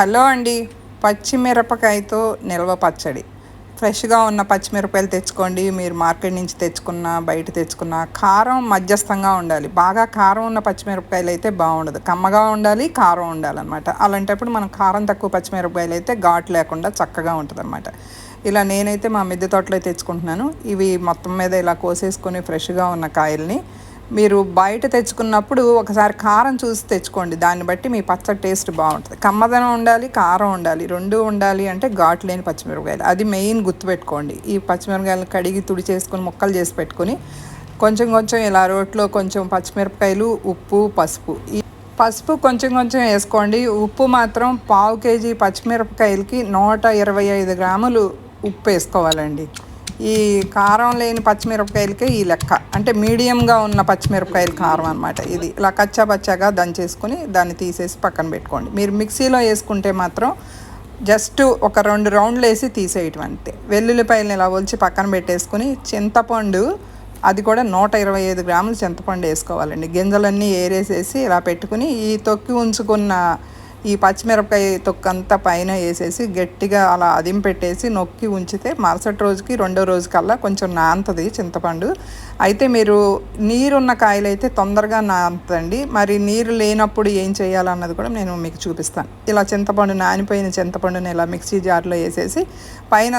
Hello అండి. పచ్చిమిరపకాయతో నిల్వ పచ్చడి. ఫ్రెష్గా ఉన్న పచ్చిమిరపకాయలు తెచ్చుకోండి. మీరు మార్కెట్ నుంచి తెచ్చుకున్న బయట తెచ్చుకున్న కారం మధ్యస్థంగా ఉండాలి. బాగా కారం ఉన్న పచ్చిమిరపకాయలు అయితే బాగుండదు. కమ్మగా ఉండాలి కారం ఉండాలన్నమాట. అలాంటప్పుడు మనం కారం తక్కువ పచ్చిమిరపకాయలు అయితే ఘాటు లేకుండా చక్కగా ఉంటుంది అనమాట ఇలా నేనైతే మా మిద్దె తోటలో తెచ్చుకుంటున్నాను. ఇవి మొత్తం మీద ఇలా కోసేసుకొని ఫ్రెష్గా ఉన్న కాయల్ని మీరు బయట తెచ్చుకున్నప్పుడు ఒకసారి కారం చూసి తెచ్చుకోండి. దాన్ని బట్టి మీ పచ్చడి టేస్ట్ బాగుంటుంది. కమ్మదనం ఉండాలి కారం ఉండాలి రెండు ఉండాలి అంటే ఘాటు లేని పచ్చిమిరపకాయలు. అది మెయిన్ గుర్తుపెట్టుకోండి. ఈ పచ్చిమిరపకాయలు కడిగి తుడి చేసుకొని ముక్కలు చేసి పెట్టుకొని కొంచెం కొంచెం ఇలా రోట్లో కొంచెం పచ్చిమిరపకాయలు ఉప్పు పసుపు. ఈ పసుపు కొంచెం కొంచెం వేసుకోండి. ఉప్పు మాత్రం పావు కేజీ పచ్చిమిరపకాయలకి నూట ఇరవై ఐదు గ్రాములు ఉప్పు వేసుకోవాలండి. ఈ కారం లేని పచ్చిమిరపకాయలకే ఈ లెక్క. అంటే మీడియంగా ఉన్న పచ్చిమిరపకాయల కారం అనమాట ఇది. ఇలా కచ్చా పచ్చాగా దంచేసుకుని దాన్ని తీసేసి పక్కన పెట్టుకోండి. మీరు మిక్సీలో వేసుకుంటే మాత్రం జస్ట్ ఒక రెండు రౌండ్లు వేసి తీసేయటం అంతే. వెల్లుల్లిపాయలను ఇలా ఒలిచి పక్కన పెట్టేసుకుని చింతపండు అది కూడా నూట ఇరవై ఐదు గ్రాములు చింతపండు వేసుకోవాలండి. గింజలన్నీ ఏరేసేసి ఇలా పెట్టుకుని ఈ తొక్కి ఉంచుకున్న ఈ పచ్చిమిరపకాయ తొక్కంతా పైన వేసేసి గట్టిగా అలా అదిం పెట్టేసి నొక్కి ఉంచితే మరుసటి రోజుకి రెండో రోజు కల్లా కొంచెం నాంతది చింతపండు. అయితే మీరు నీరున్న కాయలు అయితే తొందరగా నాంతండి మరి నీరు లేనప్పుడు ఏం చేయాలన్నది కూడా నేను మీకు చూపిస్తాను. ఇలా చింతపండు నానిపోయిన చింతపండుని ఇలా మిక్సీ జార్లో వేసేసి పైన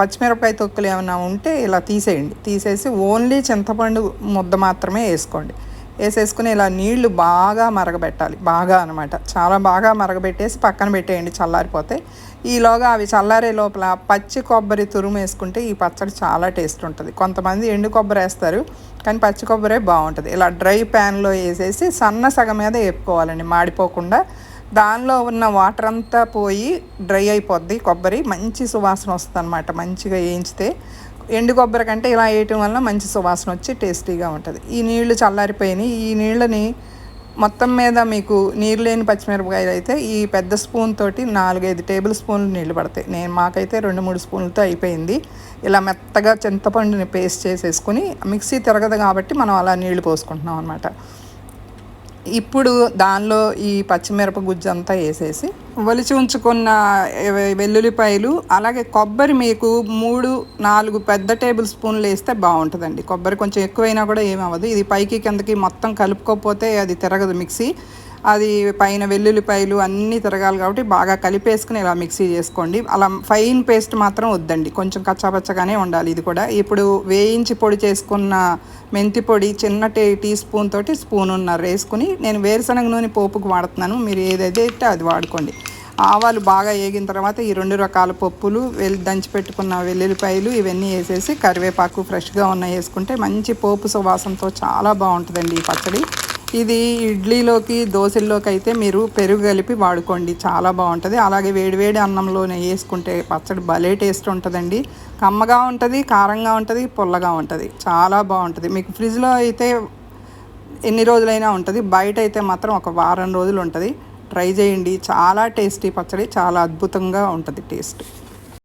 పచ్చిమిరపకాయ తొక్కులు ఏమైనా ఉంటే ఇలా తీసేయండి. తీసేసి ఓన్లీ చింతపండు ముద్ద మాత్రమే వేసుకోండి. వేసేసుకుని ఇలా నీళ్ళు బాగా మరగబెట్టాలి. బాగా అనమాట చాలా బాగా మరగబెట్టేసి పక్కన పెట్టేయండి చల్లారిపోతే. ఈలోగా అవి చల్లారే లోపల పచ్చి కొబ్బరి తురుము వేసుకుంటే ఈ పచ్చడి చాలా టేస్ట్ ఉంటుంది. కొంతమంది ఎండు కొబ్బరి వేస్తారు కానీ పచ్చి కొబ్బరే బాగుంటుంది. ఇలా డ్రై ప్యాన్లో వేసేసి సన్న సగం మీద వేపుకోవాలండి. మాడిపోకుండా దానిలో ఉన్న వాటర్ అంతా పోయి డ్రై అయిపోద్ది. కొబ్బరి మంచి సువాసన వస్తుంది అనమాట మంచిగా వేయించితే ఎండు కొబ్బరి కంటే ఇలా వేయటం వల్ల మంచి సువాసన వచ్చి టేస్టీగా ఉంటుంది. ఈ నీళ్ళు చల్లారిపోయినాయి. ఈ నీళ్ళని మొత్తం మీద మీకు నీరు లేని పచ్చిమిరపకాయలు అయితే ఈ పెద్ద స్పూన్ తోటి నాలుగైదు టేబుల్ స్పూన్లు నీళ్ళు పడతాయి. నేను మాకైతే రెండు మూడు స్పూన్లతో అయిపోయింది. ఇలా మెత్తగా చింతపండుని పేస్ట్ చేసేసుకుని మిక్సీ తిరగదు కాబట్టి మనం అలా నీళ్ళు పోసుకుంటున్నాం అనమాట ఇప్పుడు దానిలో ఈ పచ్చిమిరప గుజ్జు అంతా వేసేసి ఒలిచి ఉంచుకున్న వెల్లుల్లిపాయలు అలాగే కొబ్బరి మీకు మూడు నాలుగు పెద్ద టేబుల్ స్పూన్లు వేస్తే బాగుంటుందండి. కొబ్బరి కొంచెం ఎక్కువైనా కూడా ఏమవ్వదు. ఇది పైకి కిందకి మొత్తం కలుపుకోకపోతే అది తిరగదు మిక్సీ. అది పైన వెల్లుల్లిపాయలు అన్నీ తిరగాలి కాబట్టి బాగా కలిపేసుకుని ఇలా మిక్సీ చేసుకోండి. అలా ఫైన్ పేస్ట్ మాత్రం వద్దండి. కొంచెం కచ్చాపచ్చగానే ఉండాలి ఇది కూడా. ఇప్పుడు వేయించి పొడి చేసుకున్న మెంతి పొడి చిన్న టీ టీ స్పూన్ తోటి స్పూన్ ఉన్నారు వేసుకుని నేను వేరుశనగ నూనె పోపుకు వాడుతున్నాను. మీరు ఏదైతే అది వాడుకోండి. ఆవాలు బాగా వేగిన తర్వాత ఈ రెండు రకాల పప్పులు వెల్ దంచి పెట్టుకున్న వెల్లుల్లిపాయలు ఇవన్నీ వేసేసి కరివేపాకు ఫ్రెష్గా ఉన్న వేసుకుంటే మంచి పోపు సువాసనతో చాలా బాగుంటుందండి ఈ పచ్చడి. ఇది ఇడ్లీలోకి దోశల్లోకి అయితే మీరు పెరుగు కలిపి వాడుకోండి. చాలా బాగుంటుంది. అలాగే వేడివేడి అన్నంలోనే వేసుకుంటే పచ్చడి భలే టేస్ట్ ఉంటుందండి. కమ్మగా ఉంటుంది కారంగా ఉంటుంది పుల్లగా ఉంటుంది. చాలా బాగుంటుంది. మీకు ఫ్రిడ్జ్లో అయితే ఎన్ని రోజులైనా ఉంటుంది. బయట అయితే మాత్రం ఒక వారం రోజులు ఉంటుంది. ట్రై చేయండి. చాలా టేస్టీ పచ్చడి చాలా అద్భుతంగా ఉంటుంది టేస్ట్.